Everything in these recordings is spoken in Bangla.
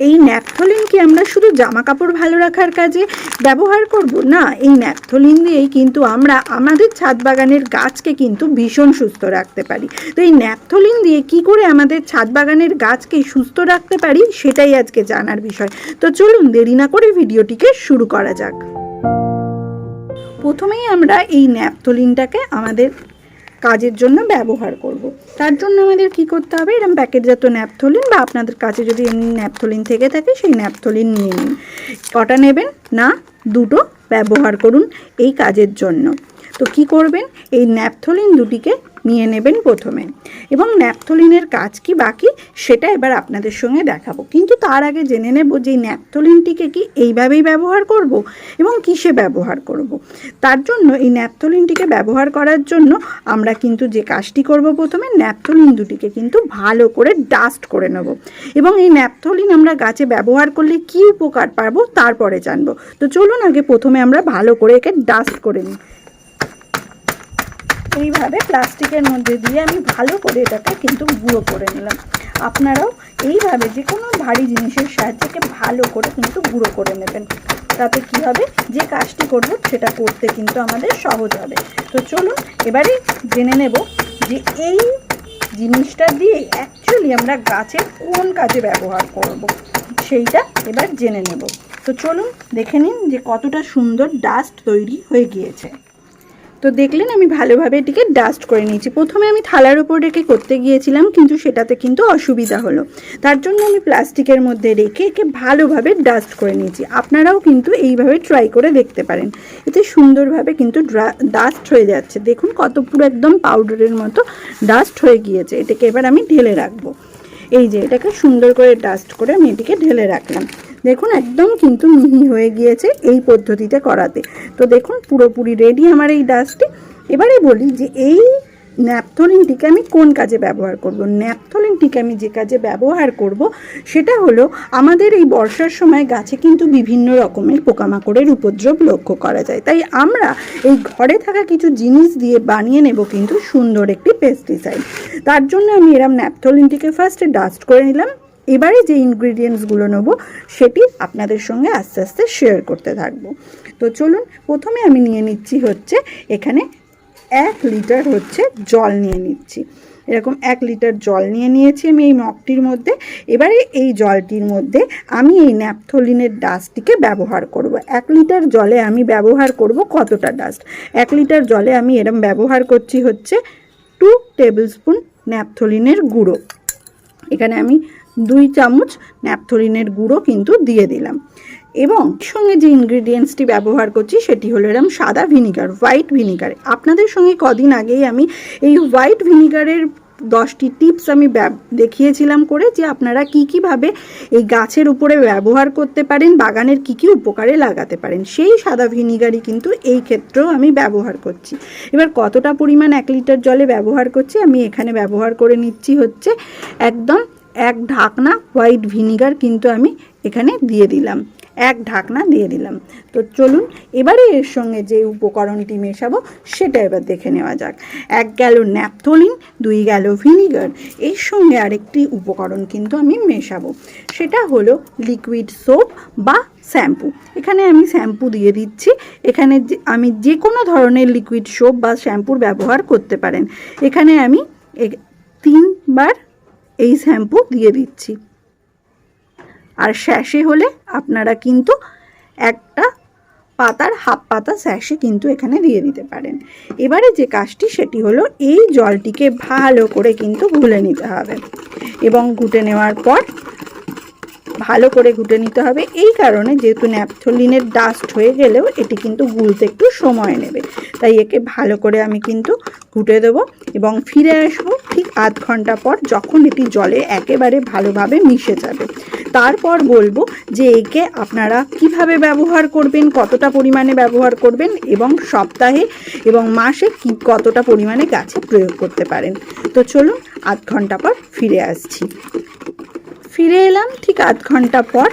এই ন্যাপথলিন কি আমরা শুধু জামা কাপড় ভালো রাখার কাজে ব্যবহার করব? না, এই ন্যাপথলিন দিয়েই কিন্তু আমরা আমাদের ছাদ বাগানের গাছকে কিন্তু ভীষণ সুস্থ রাখতে পারি। তো এই ন্যাপথলিন দিয়ে কি করে আমাদের ছাদ বাগানের গাছকে সুস্থ রাখতে পারি সেটাই আজকে জানার বিষয়। তো চলুন দেরি না করে ভিডিওটিকে শুরু করা যাক। প্রথমেই আমরা এই ন্যাপথলিনটাকে আমাদের কাজের জন্য ব্যবহার করব। তার জন্য আমাদের কি করতে হবে? এরকম প্যাকেটজাত ন্যাপথলিন বা আপনাদের কাছে যদি এমনি ন্যাপথলিন থেকে থাকে, সেই ন্যাপথলিন নিয়ে নিন। কটা নেবেন? না, দুটো ব্যবহার করুন এই কাজের জন্য। তো কি করবেন? এই ন্যাপথলিন দুটিকে নিয়ে নেবেন প্রথমে। এবং ন্যাপথলিনের কাজ কি বাকি? সেটা এবার আপনাদের সঙ্গে দেখাবো। কিন্তু তার আগে জেনে নেব যে ন্যাপথলিনটিকে কি এইভাবেই ব্যবহার করব এবং কিসে ব্যবহার করব। তার জন্য এই ন্যাপথলিনটিকে ব্যবহার করার জন্য আমরা কিন্তু যে কাজটি করব প্রথমে, ন্যাপথলিন দুটিকে কিন্তু ভালো করে ডাস্ট করে নেব। এবং এই ন্যাপথলিন আমরা গাছে ব্যবহার করলে কি উপকার পাবো তারপরে জানব। তো চলুন আগে প্রথমে আমরা ভালো করে একে ডাস্ট করে নিই। এইভাবে প্লাস্টিকের মধ্যে দিয়ে আমি ভালো করে এটাকে কিন্তু গুঁড়ো করে নিলাম। আপনারাও এইভাবে যে কোনো ভারী জিনিসের সাহায্যে ভালো করে কিন্তু গুঁড়ো করে নেবেন। তাতে কি হবে? যে কাজটি করব সেটা করতে কিন্তু আমাদের সহজ হবে। তো চলুন, এবারে জেনে নেব যে এই জিনিসটা দিয়ে অ্যাকচুয়ালি আমরা গাছের কোন কাজে ব্যবহার করব। সেইটা এবার জেনে নেব। তো চলুন, দেখে নিন যে কতটা সুন্দর ডাস্ট তৈরি হয়ে গিয়েছে। তো দেখলেন আমি ভালোভাবে এটিকে ডাস্ট করে নিয়েছি। প্রথমে আমি থালার উপর রেখে করতে গিয়েছিলাম, কিন্তু সেটাতে কিন্তু অসুবিধা হলো। তার জন্য আমি প্লাস্টিকের মধ্যে রেখে একে ভালোভাবে ডাস্ট করে নিয়েছি। আপনারাও কিন্তু এইভাবে ট্রাই করে দেখতে পারেন। এতে সুন্দরভাবে কিন্তু ডাস্ট হয়ে যাচ্ছে। দেখুন কত পুরো একদম পাউডারের মতো ডাস্ট হয়ে গিয়েছে। এটাকে এবার আমি ঢেলে রাখব। এই যে এটাকে সুন্দর করে ডাস্ট করে আমি এটিকে ঢেলে রাখলাম। দেখুন, একদম কিন্তু মিহি হয়ে গিয়েছে এই পদ্ধতিতে করাতে। তো দেখুন, পুরোপুরি রেডি আমার এই ডাস্টটি এবারে বলি যে এই ন্যাপথলিনটিকে আমি কোন কাজে ব্যবহার করব? ন্যাপথলিনটিকে আমি যে কাজে ব্যবহার করব, সেটা হলো আমাদের এই বর্ষার সময় গাছে কিন্তু বিভিন্ন রকমের পোকামাকড়ের উপদ্রব লক্ষ্য করা যায়। তাই আমরা এই ঘরে থাকা কিছু জিনিস দিয়ে বানিয়ে নেব কিন্তু সুন্দর একটি পেস্টিসাইড তার জন্য আমি এরম ন্যাপথলিনটিকে ফার্স্টে ডাস্ট করে নিলাম। এবারে যে ইনগ্রিডিয়েন্টসগুলো নেব, সেটি আপনাদের সঙ্গে আস্তে আস্তে শেয়ার করতে থাকব। তো চলুন, প্রথমে আমি নিয়ে নিচ্ছি হচ্ছে, এখানে এক লিটার হচ্ছে জল নিয়ে নিচ্ছি। এরকম এক লিটার জল নিয়ে নিয়েছি আমি এই মগটির মধ্যে। এবারে এই জলটির মধ্যে আমি এই ন্যাপথলিনের ডাস্টটিকে ব্যবহার করব। এক লিটার জলে আমি ব্যবহার করব কতটা ডাস্ট এক লিটার জলে আমি এরম ব্যবহার করছি হচ্ছে টু টেবিল স্পুন ন্যাপথলিনের গুঁড়ো। এখানে আমি দুই চামচ ন্যাপথলিনের গুঁড়ো কিন্তু দিয়ে দিলাম। এবং সঙ্গে যে ইনগ্রিডিয়েন্টসটি ব্যবহার করছি সেটি হলো এরম সাদা ভিনিগার হোয়াইট ভিনিগার আপনাদের সঙ্গে কদিন আগেই আমি এই হোয়াইট ভিনিগারের দশটি টিপস আমি দেখিয়েছিলাম করে যে আপনারা কি কীভাবে এই গাছের উপরে ব্যবহার করতে পারেন, বাগানের কি কি উপকারে লাগাতে পারেন, সেই সাদা ভিনিগারই কিন্তু এই ক্ষেত্রেও আমি ব্যবহার করছি। এবার কতটা পরিমাণ এক লিটার জলে ব্যবহার করছি, আমি এখানে ব্যবহার করে নিচ্ছি হচ্ছে একদম এক ঢাকনা হোয়াইট ভিনিগার কিন্তু আমি এখানে দিয়ে দিলাম। এক ঢাকনা দিয়ে দিলাম। তো চলুন, এবারে এর সঙ্গে যে উপকরণটি মেশাবো, সেটা এবার দেখে নেওয়া যাক। এক গেল ন্যাপথলিন, দুই গেল ভিনিগার, এর সঙ্গে আরেকটি উপকরণ কিন্তু আমি মেশাবো। সেটা হলো লিকুইড সোপ বা শ্যাম্পু। এখানে আমি শ্যাম্পু দিয়ে দিচ্ছি। এখানে আমি যে কোনো ধরনের লিকুইড সোপ বা শ্যাম্পুর ব্যবহার করতে পারেন। এখানে আমি তিনবার এই শ্যাম্পু দিয়ে দিচ্ছি। আর স্যাশে হলে আপনারা কিন্তু একটা পাতার হাফ পাতা স্যাশে কিন্তু এখানে দিয়ে দিতে পারেন। এবারে যে কাজটি সেটি হলো এই জলটিকে ভালো করে কিন্তু ঘুলে নিতে হবে এবং ঘুটে নেওয়ার পর ভালো করে ঘুটে নিতে হবে। এই কারণে যেহেতু ন্যাপথলিনের ডাস্ট হয়ে গেলেও এটি কিন্তু গুলতে একটু সময় নেবে। তাই একে ভালো করে আমি কিন্তু ঘুটে দেবো এবং ফিরে আসব ঠিক আধ ঘণ্টা পর যখন এটি জলে একেবারে ভালোভাবে মিশে যাবে, তারপর বলব যে একে আপনারা কীভাবে ব্যবহার করবেন, কতটা পরিমাণে ব্যবহার করবেন এবং সপ্তাহে এবং মাসে কি কতটা পরিমাণে গাছে প্রয়োগ করতে পারেন। তো চলুন আধ ঘণ্টা পর ফিরে আসছি। ফিরে এলাম ঠিক আধ ঘণ্টা পর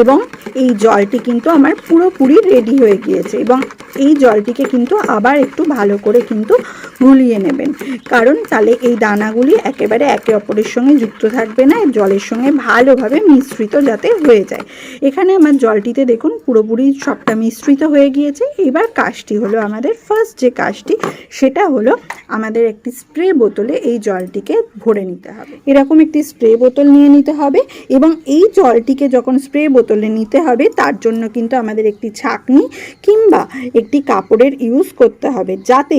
এবং এই জলটি কিন্তু আমার পুরোপুরি রেডি হয়ে গিয়েছে এবং এই জলটিকে কিন্তু আবার একটু ভালো করে কিন্তু গুলিয়ে নেবেন। কারণ তাহলে এই দানাগুলি একেবারে একে অপরের সঙ্গে যুক্ত থাকবে না জলের সঙ্গে ভালোভাবে মিশ্রিত যাতে হয়ে যায়। এখানে আমার জলটিতে দেখুন পুরোপুরি সবটা মিশ্রিত হয়ে গিয়েছে। এবার কাজটি হলো আমাদের ফার্স্ট যে কাজটি, সেটা হলো আমাদের একটি স্প্রে বোতলে এই জলটিকে ভরে নিতে হবে। এরকম একটি স্প্রে বোতল নিয়ে নিতে হবে এবং এই জলটিকে যখন স্প্রে বোতলে নিতে হবে, তার জন্য কিন্তু আমাদের একটি ছাকনি কিংবা একটি কাপড়ের ইউজ করতে হবে। যাতে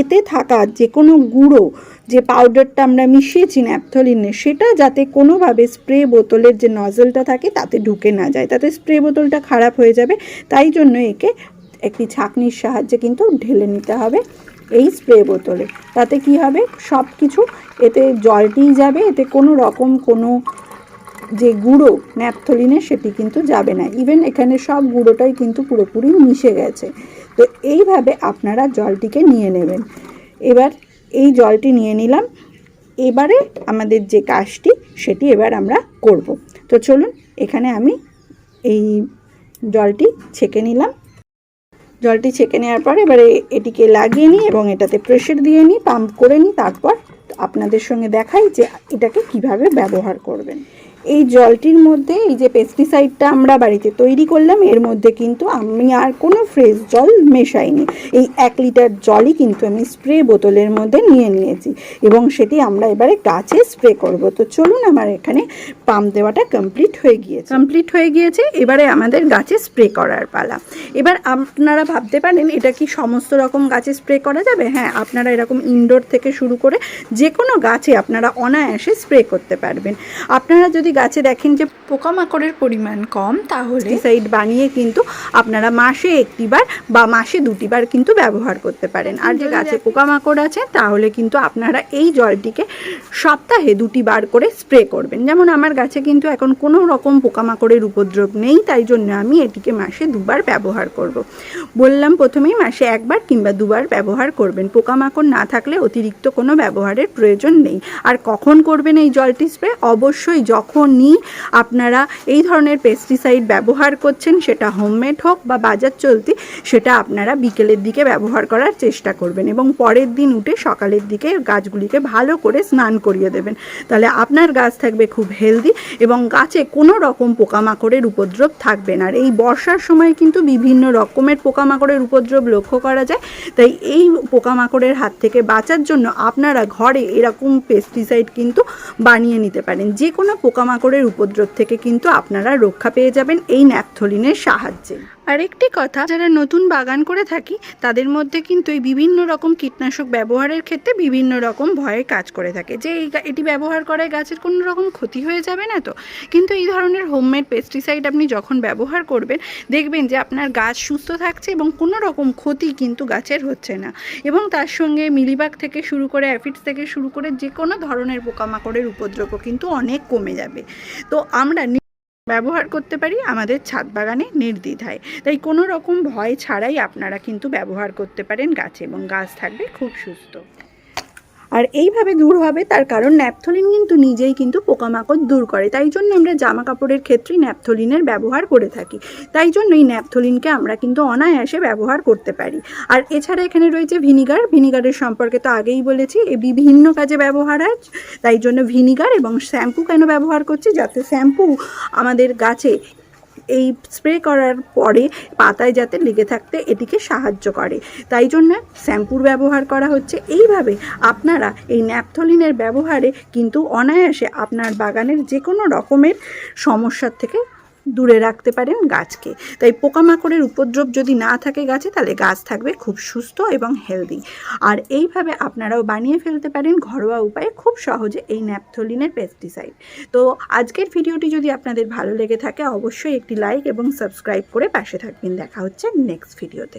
এতে থাকা যে কোনো গুঁড়ো, যে পাউডারটা আমরা মিশিয়েছি ন্যাপথলিনে সেটা যাতে কোনোভাবে স্প্রে বোতলের যে নজলটা থাকে, তাতে ঢুকে না যায়। তাতে স্প্রে বোতলটা খারাপ হয়ে যাবে। তাই জন্য একে একটি ছাকনির সাহায্যে কিন্তু ঢেলে নিতে হবে এই স্প্রে বোতলে। তাতে কি হবে? সব কিছু এতে জলটিই যাবে, এতে কোনো রকম কোনো যে গুঁড়ো ন্যাপথলিনে সেটি কিন্তু যাবে না। ইভেন এখানে সব গুঁড়োটাই কিন্তু পুরোপুরি মিশে গেছে। তো এইভাবে আপনারা জলটিকে নিয়ে নেবেন। এবার এই জলটি নিয়ে নিলাম। এবারে আমাদের যে কাজটি, সেটি এবার আমরা করব। তো চলুন, এখানে আমি এই জলটি ছেঁকে নিলাম। জলটি ছেঁকে নেওয়ার পর এবারে এটিকে লাগিয়ে নিই এবং এটাতে প্রেশার দিয়ে নিই, পাম্প করে নিই। তারপর আপনাদের সঙ্গে দেখাই যে এটাকে কীভাবে ব্যবহার করবেন। এই জলটির মধ্যে এই যে পেস্টিসাইডটা আমরা বাড়িতে তৈরি করলাম, এর মধ্যে কিন্তু আমি আর কোনো ফ্রেশ জল মেশাইনি। এই এক লিটার জলই কিন্তু আমি স্প্রে বোতলের মধ্যে নিয়ে নিয়েছি এবং সেটি আমরা এবারে গাছে স্প্রে করব। তো চলুন আমার এখানে পাম্প দেওয়াটা কমপ্লিট হয়ে গিয়েছে। কমপ্লিট হয়ে গিয়েছে, এবারে আমাদের গাছে স্প্রে করার পালা। এবার আপনারা ভাবতে পারেন, এটা কি সমস্ত রকম গাছে স্প্রে করা যাবে? হ্যাঁ আপনারা এরকম ইনডোর থেকে শুরু করে যে কোনো গাছে আপনারা অনায়াসে স্প্রে করতে পারবেন। আপনারা যদি গাছে দেখেন যে পোকামাকড়ের পরিমাণ কম তাহলে সাইড বানিয়ে কিন্তু আপনারা মাসে একটিবার বা মাসে দুটিবার কিন্তু ব্যবহার করতে পারেন। আর যে গাছে পোকামাকড় আছে তাহলে কিন্তু আপনারা এই জলটিকে সপ্তাহে দুটি বার করে স্প্রে করবেন। যেমন আমার গাছে কিন্তু এখন কোনো রকম পোকামাকড়ের উপদ্রব নেই তাই জন্য আমি এটিকে মাসে দুবার ব্যবহার করব। বললাম প্রথমেই মাসে একবার কিংবা দুবার ব্যবহার করবেন। পোকামাকড় না থাকলে অতিরিক্ত কোনো ব্যবহারের প্রয়োজন নেই। আর কখন করবেন এই জলটি স্প্রে? অবশ্যই যখনই আপনারা এই ধরনের পেস্টিসাইড ব্যবহার করছেন, সেটা হোমমেড হোক বা বাজার চলতি, সেটা আপনারা বিকেলের দিকে ব্যবহার করার চেষ্টা করবেন এবং পরের দিন উঠে সকালের দিকে গাছগুলিকে ভালো করে স্নান করিয়ে দেবেন। তাহলে আপনার গাছ থাকবে খুব হেলদি এবং গাছে কোনো রকম পোকামাকড়ের উপদ্রব থাকবে না। আর এই বর্ষার সময় কিন্তু বিভিন্ন রকমের পোকামাকড়ের উপদ্রব লক্ষ্য করা যায়। তাই এই পোকামাকড়ের হাত থেকে বাঁচার জন্য আপনারা ঘরে এরকম পেস্টিসাইড কিন্তু বানিয়ে নিতে পারেন। যে কোনো পোকামাকড়ের উপদ্রব থেকে কিন্তু আপনারা রক্ষা পেয়ে যাবেন এই ন্যাপথলিনের সাহায্যে। আরেকটি কথা, যারা নতুন বাগান করে থাকি, তাদের মধ্যে কিন্তু এই বিভিন্ন রকম কীটনাশক ব্যবহারের ক্ষেত্রে বিভিন্ন রকম ভয়ে কাজ করে থাকে। যে এই এটি ব্যবহার করায় গাছের কোনো রকম ক্ষতি হয়ে যাবে না তো? কিন্তু এই ধরনের হোমমেড পেস্টিসাইড আপনি যখন ব্যবহার করবেন, দেখবেন যে আপনার গাছ সুস্থ থাকছে এবং কোনো রকম ক্ষতি কিন্তু গাছের হচ্ছে না। এবং তার সঙ্গে মিলিবাগ থেকে শুরু করে অ্যাফিডস থেকে শুরু করে যে কোনো ধরনের পোকামাকড়ের উপদ্রবও কিন্তু অনেক কমে যাবে। তো আমরা ব্যবহার করতে পারি, আমাদের ছাদ বাগানে নির্দ্বিধায়। তাই কোনো রকম ভয় ছাড়াই আপনারা কিন্তু ব্যবহার করতে পারেন গাছে এবং গাছ থাকবে খুব সুস্থ। আর এইভাবে দূর হবে তার কারণ ন্যাপথলিন কিন্তু নিজেই কিন্তু পোকামাকড় দূর করে। তাই জন্য আমরা জামা কাপড়ের ক্ষেত্রেই ন্যাপথলিনের ব্যবহার করে থাকি। তাই জন্য এই ন্যাপথলিনকে আমরা কিন্তু অনায়াসে ব্যবহার করতে পারি। আর এছাড়া এখানে রয়েছে ভিনিগার। ভিনিগারের সম্পর্কে তো আগেই বলেছি, এ বিভিন্ন কাজে ব্যবহার হয়। তাই জন্য ভিনিগার এবং শ্যাম্পু কেন ব্যবহার করছি? যাতে শ্যাম্পু আমাদের গাছে এই স্প্রে করার পরে পাতায় যাতে লেগে থাকতে এটিকে সাহায্য করে। তাই জন্য শ্যাম্পুর ব্যবহার করা হচ্ছে। এইভাবে আপনারা এই ন্যাপথলিনের ব্যবহারে কিন্তু অনায়াসে আপনার বাগানের যে কোনো রকমের সমস্যার থেকে দূরে রাখতে পারেন গাছকে। তাই পোকামাকড়ের উপদ্রব যদি না থাকে গাছে, তাহলে গাছ থাকবে খুব সুস্থ এবং হেলদি আর এইভাবে আপনারাও বানিয়ে ফেলতে পারেন ঘরোয়া উপায়ে খুব সহজে এই ন্যাপথলিনের পেস্টিসাইড তো আজকের ভিডিওটি যদি আপনাদের ভালো লেগে থাকে, অবশ্যই একটি লাইক এবং সাবস্ক্রাইব করে পাশে থাকবেন। দেখা হচ্ছে নেক্সট ভিডিওতে